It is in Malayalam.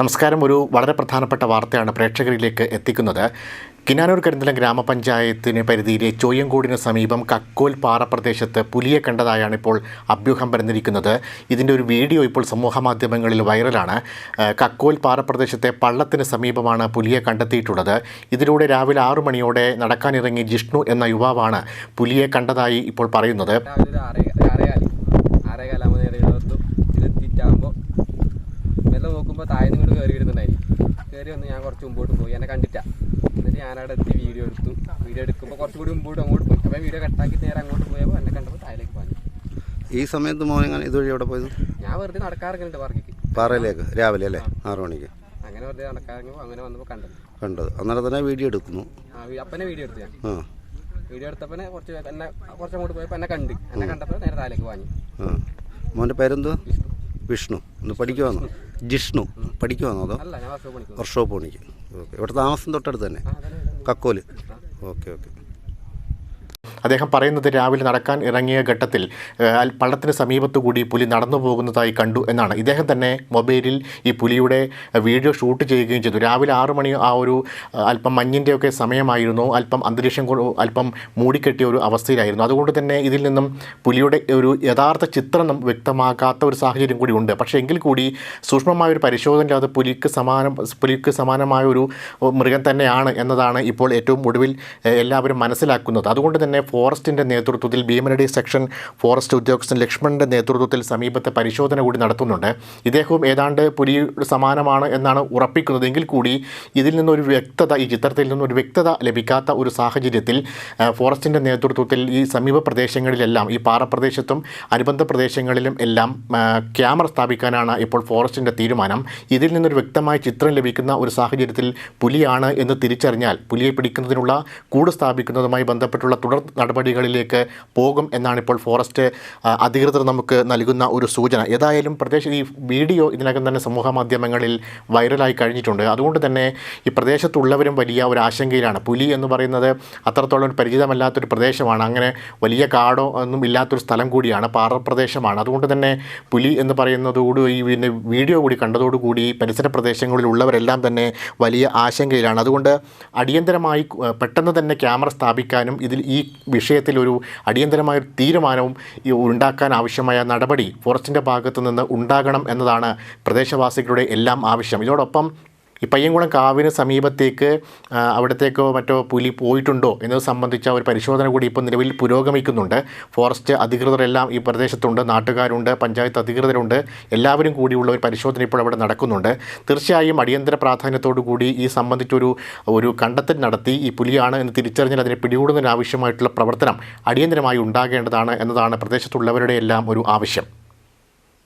നമസ്കാരം. ഒരു വളരെ പ്രധാനപ്പെട്ട വാർത്തയാണ് പ്രേക്ഷകരിലേക്ക് എത്തിക്കുന്നത്. കിനാനൂർ കരിന്തലം ഗ്രാമപഞ്ചായത്തിന് പരിധിയിലെ ചോയ്യങ്കോടിന് സമീപം കക്കോൽ പാറ പ്രദേശത്ത് പുലിയെ കണ്ടതായാണ് ഇപ്പോൾ അഭ്യൂഹം പരന്നിരിക്കുന്നത്. ഇതിന്റെ ഒരു വീഡിയോ ഇപ്പോൾ സമൂഹമാധ്യമങ്ങളിൽ വൈറലാണ്. കക്കോൽ പാറ പ്രദേശത്തെ പള്ളത്തിന് സമീപമാണ് പുലിയെ കണ്ടെത്തിയിട്ടുള്ളത്. ഇതിലൂടെ രാവിലെ ആറു മണിയോടെ നടക്കാനിറങ്ങി ജിഷ്ണു എന്ന യുവാവാണ് പുലിയെ കണ്ടതായി ഇപ്പോൾ പറയുന്നത് രാവിലെ ഒരു ആറേ ആറേകാൽ ആറേകാലാകുമ്പോൾ നേരെ ഇരുപത്തു ഇതിലെത്തിയിട്ടാകുമ്പോൾ നോക്കുമ്പോൾ താഴെ ഇങ്ങോട്ട് കയറി വരുന്നുണ്ടായിരുന്നു കയറി വന്ന് ഞാൻ കുറച്ച് മുമ്പോട്ട് പോയി. എന്നെ കണ്ടിട്ടാ. എന്നിട്ട് ഞാനവിടെ എത്തി വീഡിയോ എടുത്തു. വീഡിയോ എടുക്കുമ്പോൾ കുറച്ചുകൂടി മുമ്പോട്ട് അങ്ങോട്ട് പോയി. അപ്പോൾ വീഡിയോ കട്ടാക്കി നേരെ അങ്ങോട്ട് പോയപ്പോൾ എന്നെ കണ്ടപ്പോൾ താഴേക്ക് പോയി ഈ സമയത്ത് മോനെങ്ങനെ ഇതുവഴി എവിടെ പോയത്? ഞാൻ വെറുതെ നടക്കാറുണ്ട് പാർക്കിക്ക്. പാറയിലേക്ക് രാവിലെ അല്ലേ? ആറു മണിക്ക്. അങ്ങനെ വെറുതെ നടക്കാറിങ്ങപ്പോൾ അങ്ങനെ വന്നപ്പോൾ കണ്ടത്. കണ്ടത്. അന്നേരം തന്നെ വീഡിയോ എടുക്കുന്നു. അപ്പനെ വീഡിയോ എടുത്തു ഞാൻ. വീഡിയോ എടുത്തപ്പോൾ കുറച്ച് എന്നെ കുറച്ച് അങ്ങോട്ട് പോയപ്പോൾ എന്നെ കണ്ട്. എന്നെ കണ്ടപ്പോൾ നേരെ താഴേക്ക് വാങ്ങി മോന്റെ മോന്റെ പേരെന്തുവാ? വിഷ്ണു. ഒന്ന് പഠിക്കുവാന്നോ? ജിഷ്ണു. പഠിക്കുവാന്നോ അതോ? വർഷോപ്പ് പണിക്ക്. ഓക്കെ ഇവിടെ താമസം തൊട്ടടുത്ത് തന്നെ. കക്കോൽ. ഓക്കെ ഓക്കെ അദ്ദേഹം പറയുന്നത് രാവിലെ നടക്കാൻ ഇറങ്ങിയ ഘട്ടത്തിൽ പള്ളത്തിന് സമീപത്തുകൂടി പുലി നടന്നു പോകുന്നതായി കണ്ടു എന്നാണ്. ഇദ്ദേഹം തന്നെ മൊബൈലിൽ ഈ പുലിയുടെ വീഡിയോ ഷൂട്ട് ചെയ്യുകയും ചെയ്തു. രാവിലെ ആറു മണി ആ ഒരു അല്പം മഞ്ഞിന്റെയൊക്കെ സമയമായിരുന്നു. അല്പം അന്തരീക്ഷം അല്പം മൂടിക്കെട്ടിയ ഒരു അവസ്ഥയിലായിരുന്നു. അതുകൊണ്ട് തന്നെ ഇതിൽ നിന്നും പുലിയുടെ ഒരു യഥാർത്ഥ ചിത്രം വ്യക്തമാകാത്ത ഒരു സാഹചര്യം കൂടി ഉണ്ട്. പക്ഷേ എങ്കിൽ കൂടി സൂക്ഷ്മമായ ഒരു പരിശോധന അത് പുലിക്ക് സമാനം പുലിക്ക് സമാനമായ ഒരു മൃഗം തന്നെയാണ് എന്നതാണ് ഇപ്പോൾ ഏറ്റവും ഒടുവിൽ എല്ലാവരും മനസ്സിലാക്കുന്നത്. അതുകൊണ്ട് തന്നെ ഫോറസ്റ്റിന്റെ നേതൃത്വത്തിൽ ഭീമനടി സെക്ഷൻ ഫോറസ്റ്റ് ഉദ്യോഗസ്ഥൻ ലക്ഷ്മണന്റെ നേതൃത്വത്തിൽ സമീപത്തെ പരിശോധന കൂടി നടത്തുന്നുണ്ട്. ഇദ്ദേഹവും ഏതാണ്ട് പുലി സമാനമാണ് എന്നാണ് ഉറപ്പിക്കുന്നത് എങ്കിൽ കൂടി ഇതിൽ നിന്നൊരു വ്യക്തത ഈ ചിത്രത്തിൽ നിന്നൊരു വ്യക്തത ലഭിക്കാത്ത ഒരു സാഹചര്യത്തിൽ ഫോറസ്റ്റിന്റെ നേതൃത്വത്തിൽ ഈ സമീപ പ്രദേശങ്ങളിലെല്ലാം ഈ പാറപ്രദേശത്തും അനുബന്ധ പ്രദേശങ്ങളിലും എല്ലാം ക്യാമറ സ്ഥാപിക്കാനാണ് ഇപ്പോൾ ഫോറസ്റ്റിന്റെ തീരുമാനം. ഇതിൽ നിന്നൊരു വ്യക്തമായ ചിത്രം ലഭിക്കുന്ന ഒരു സാഹചര്യത്തിൽ പുലിയാണ് എന്ന് തിരിച്ചറിഞ്ഞാൽ പുലിയെ പിടിക്കുന്നതിനുള്ള കൂട് സ്ഥാപിക്കുന്നതുമായി ബന്ധപ്പെട്ടുള്ള തുടർ നടപടികളിലേക്ക് പോകും എന്നാണ് ഇപ്പോൾ ഫോറസ്റ്റ് അധികൃതർ നമുക്ക് നൽകുന്ന ഒരു സൂചന. ഏതായാലും പ്രദേശം ഈ വീഡിയോ ഇതിനകം തന്നെ സമൂഹ മാധ്യമങ്ങളിൽ വൈറലായി കഴിഞ്ഞിട്ടുണ്ട്. അതുകൊണ്ട് തന്നെ ഈ പ്രദേശത്തുള്ളവരും വലിയ ഒരു ആശങ്കയിലാണ്. പുലി എന്ന് പറയുന്നത് അത്രത്തോളം ഒരു പരിചിതമല്ലാത്തൊരു പ്രദേശമാണ്. അങ്ങനെ വലിയ കാടോ ഒന്നും ഇല്ലാത്തൊരു സ്ഥലം കൂടിയാണ് പാറ പ്രദേശമാണ്. അതുകൊണ്ട് തന്നെ പുലി എന്ന് പറയുന്നതോട് ഈ പിന്നെ വീഡിയോ കൂടി കണ്ടതോടുകൂടി പരിസര പ്രദേശങ്ങളിലുള്ളവരെല്ലാം തന്നെ വലിയ ആശങ്കയിലാണ്. അതുകൊണ്ട് അടിയന്തരമായി പെട്ടെന്ന് തന്നെ ക്യാമറ സ്ഥാപിക്കാനും ഇതിൽ ഈ വിഷയത്തിൽ ഒരു അടിയന്തരമായ തീരുമാനവും ഉണ്ടാക്കാൻ ആവശ്യമായ നടപടി ഫോറസ്റ്റിന്റെ ഭാഗത്തു നിന്ന് ഉണ്ടാകണം എന്നതാണ് പ്രദേശവാസികളുടെ എല്ലാം ആവശ്യം. ഇതോടൊപ്പം ഈ പയ്യൻകുളം കാവിന് സമീപത്തേക്ക് അവിടത്തേക്കോ മറ്റോ പുലി പോയിട്ടുണ്ടോ എന്നത് സംബന്ധിച്ച ഒരു പരിശോധന കൂടി ഇപ്പോൾ നിലവിൽ പുരോഗമിക്കുന്നുണ്ട്. ഫോറസ്റ്റ് അധികൃതരെല്ലാം ഈ പ്രദേശത്തുണ്ട് നാട്ടുകാരുണ്ട് പഞ്ചായത്ത് അധികൃതരുണ്ട്. എല്ലാവരും കൂടിയുള്ള ഒരു പരിശോധന ഇപ്പോൾ അവിടെ നടക്കുന്നുണ്ട്. തീർച്ചയായും അടിയന്തര പ്രാധാന്യത്തോടു കൂടി ഈ സംബന്ധിച്ചൊരു ഒരു കണ്ടെത്തൽ നടത്തി ഈ പുലിയാണ് എന്ന് തിരിച്ചറിഞ്ഞാൽ അതിനെ പിടികൂടുന്നതിനാവശ്യമായിട്ടുള്ള പ്രവർത്തനം അടിയന്തരമായി ഉണ്ടാകേണ്ടതാണ് എന്നതാണ് പ്രദേശത്തുള്ളവരുടെ എല്ലാം ഒരു ആവശ്യം.